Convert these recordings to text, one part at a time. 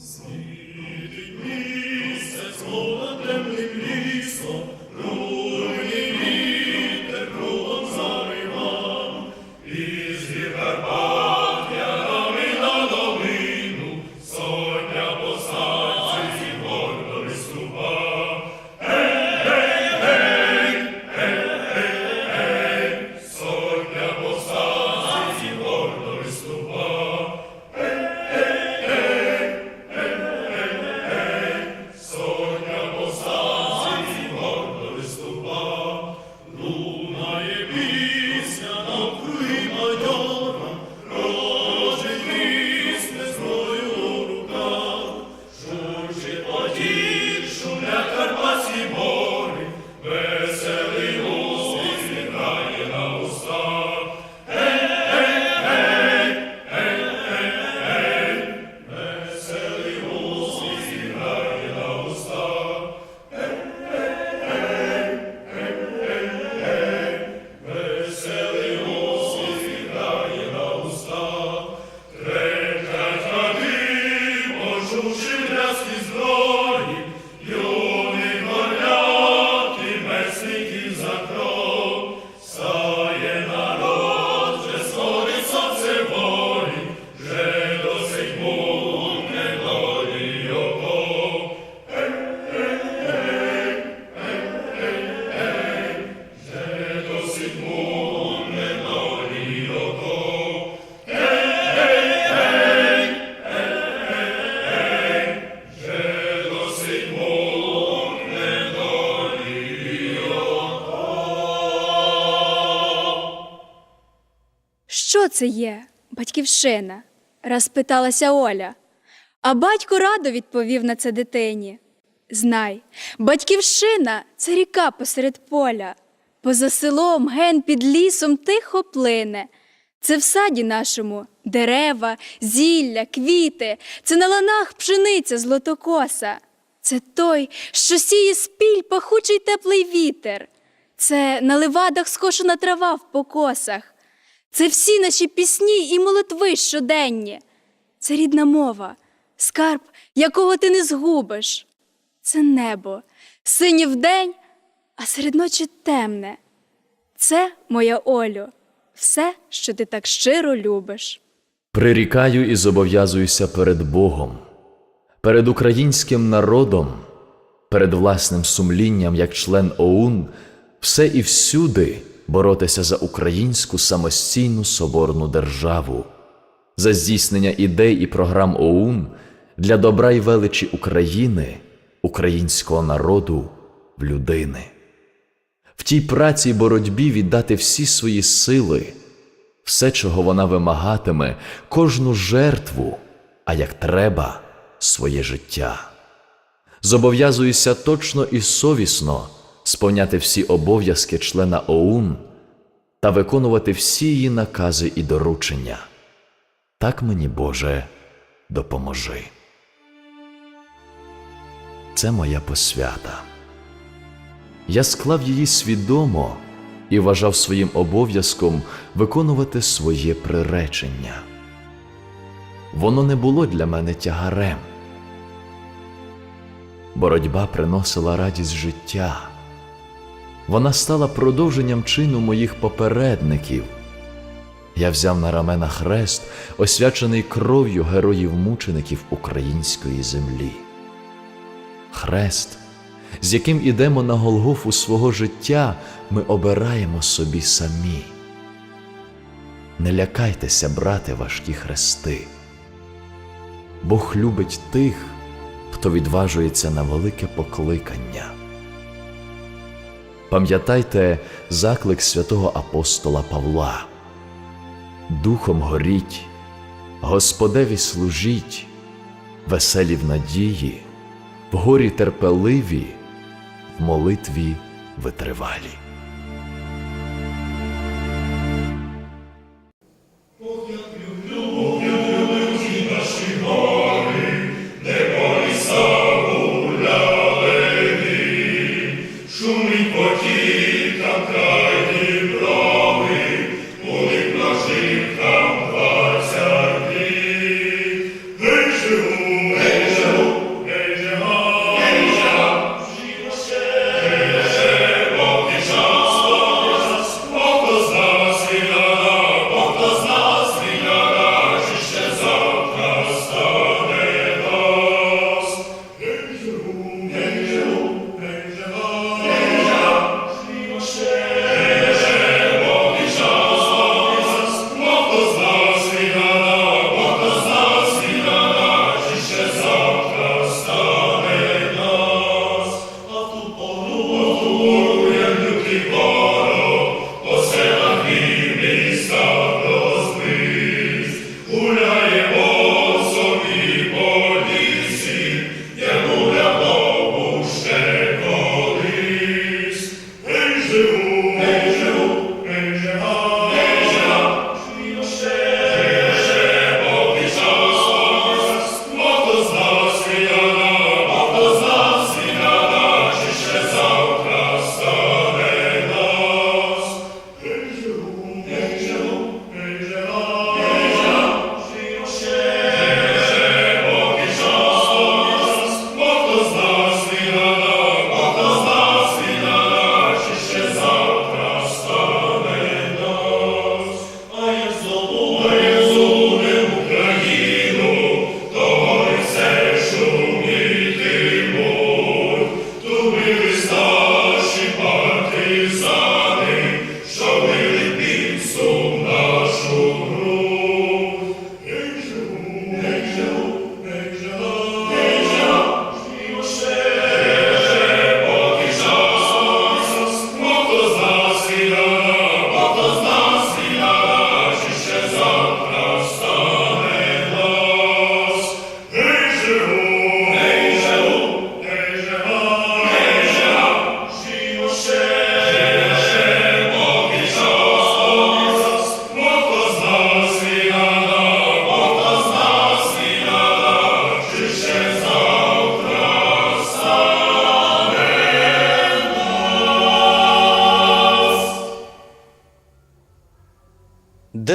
Що це є, батьківщина? розпиталася Оля. А батько радо відповів на це дитині. Знай, батьківщина це ріка посеред поля. Поза селом, ген під лісом тихо плине. Це в саді нашому дерева, зілля, квіти, це на ланах пшениця злотокоса. Це той, що сіє спіль пахучий теплий вітер. Це на левадах скошена трава в покосах. Це всі наші пісні і молитви щоденні. Це рідна мова, скарб, якого ти не згубиш. Це небо, синє вдень, а серед ночі темне. Це, моя Олю, все, що ти так щиро любиш. Прирікаю і зобов'язуюся перед Богом, перед українським народом, перед власним сумлінням як член ОУН, все і всюди боротися за українську самостійну соборну державу, за здійснення ідей і програм ОУН для добра й величі України, українського народу в людини. В тій праці й боротьбі віддати всі свої сили, все, чого вона вимагатиме, кожну жертву, а як треба, своє життя. Зобов'язуюся точно і совісно сповняти всі обов'язки члена ОУН та виконувати всі її накази і доручення. Так мені, Боже, допоможи. Це моя посвята. Я склав її свідомо і вважав своїм обов'язком виконувати своє приречення. Воно не було для мене тягарем. Боротьба приносила радість життя. Вона стала продовженням чину моїх попередників. Я взяв на рамена хрест, освячений кров'ю героїв-мучеників української землі. Хрест, з яким ідемо на Голгофу свого життя, ми обираємо собі самі. Не лякайтеся, брати, важкі хрести. Бог любить тих, хто відважується на велике покликання. Пам'ятайте заклик святого апостола Павла. Духом горіть, Господеві служіть, веселі в надії, в горі терпеливі, в молитві витривалі.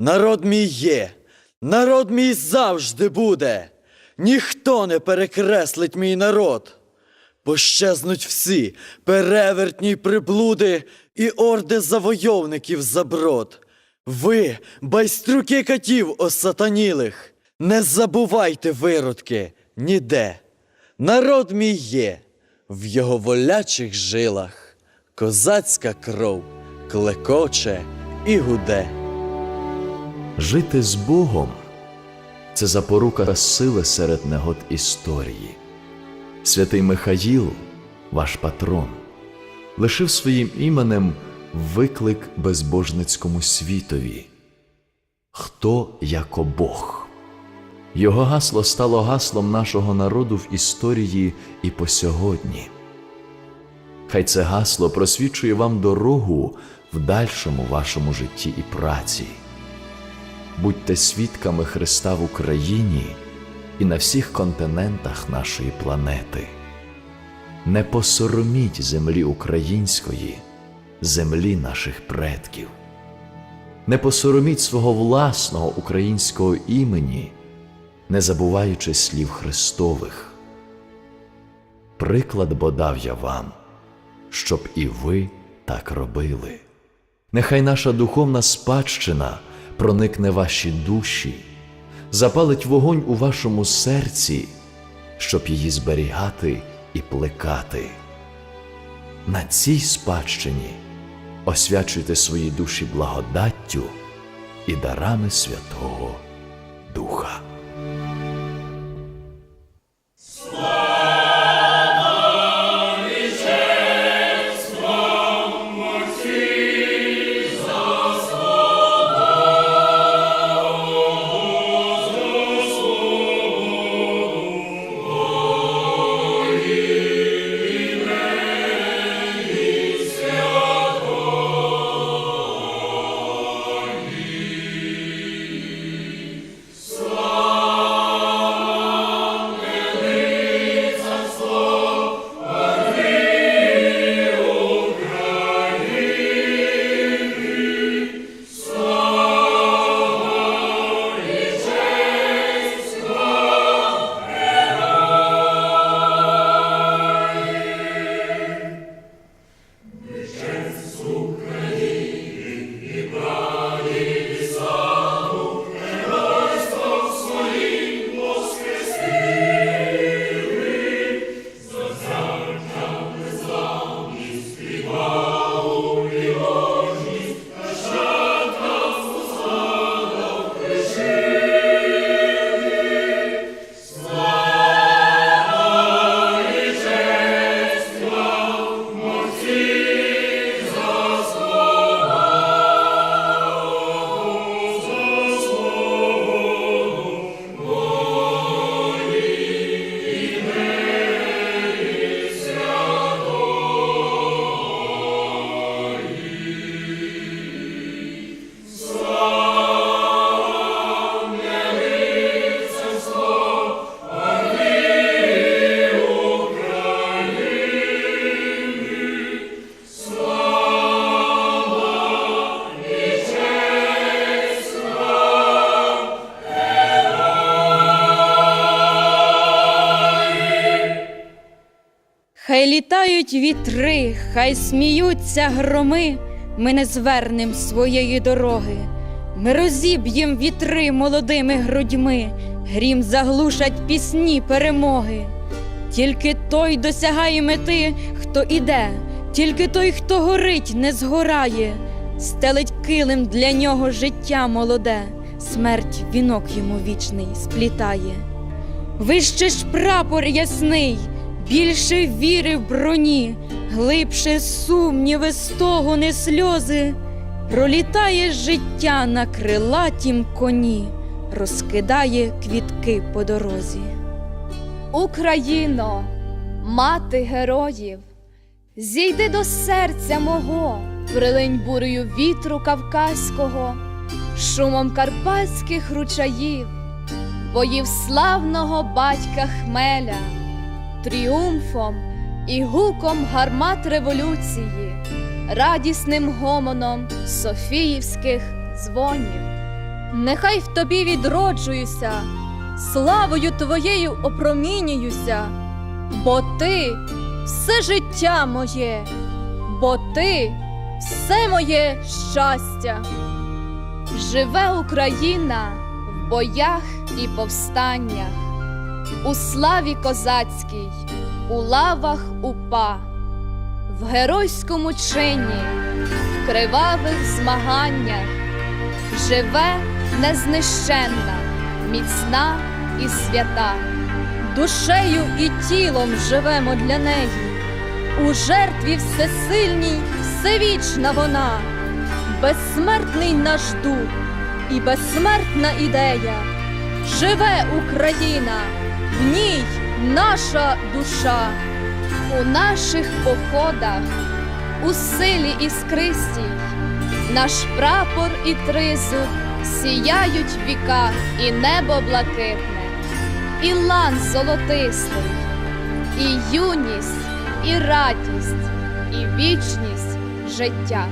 Народ мій є, народ мій завжди буде, ніхто не перекреслить мій народ. Пощезнуть всі перевертні приблуди і орди завойовників заброд. Ви, байстрюки катів осатанілих, не забувайте виродки ніде. Народ мій є, в його волячих жилах, козацька кров клекоче і гуде. Жити з Богом це запорука сили серед негод історії. Святий Михаїл, ваш патрон, лишив своїм іменем виклик безбожницькому світові. Хто яко Бог? Його гасло стало гаслом нашого народу в історії і по сьогодні. Хай це гасло просвічує вам дорогу в дальшому вашому житті і праці. Будьте свідками Христа в Україні і на всіх континентах нашої планети. Не посороміть землі української, землі наших предків. Не посороміть свого власного українського імені, не забуваючи слів Христових. Приклад бо дав я вам, щоб і ви так робили. Нехай наша духовна спадщина проникне ваші душі, запалить вогонь у вашому серці, щоб її зберігати і плекати. На цій спадщині освячуйте свої душі благодаттю і дарами Святого Духа. Літають вітри, хай сміються громи, ми не звернем своєї дороги. Ми розіб'єм вітри молодими грудьми, грім заглушать пісні перемоги. Тільки той досягає мети, хто іде, тільки той, хто горить, не згорає, стелить килим для нього життя молоде, смерть вінок йому вічний сплітає. Вище ж прапор ясний, більше віри в броні, глибше сумніви, стогони, сльози. пролітає життя на крилатім коні, розкидає квітки по дорозі. Україно, мати героїв, зійди до серця мого, прилинь бурею вітру кавказького, шумом карпатських ручаїв, боїв славного батька Хмеля, тріумфом і гуком гармат революції, радісним гомоном Софіївських дзвонів. Нехай в тобі відроджуюся, славою твоєю опромінююся, бо ти все життя моє, бо ти все моє щастя. Живе Україна в боях і повстаннях, у славі козацькій, у лавах упа, в геройському чині, в кривавих змаганнях живе незнищенна, міцна і свята. Душею і тілом живемо для неї. У жертві всесильній, всевічна вона, безсмертний наш дух і безсмертна ідея. Живе Україна, в ній наша душа. У наших походах, у силі іскристій, наш прапор і тризуб сіяють віка і небо блакитне, і лан золотистий, і юність, і радість, і вічність життя.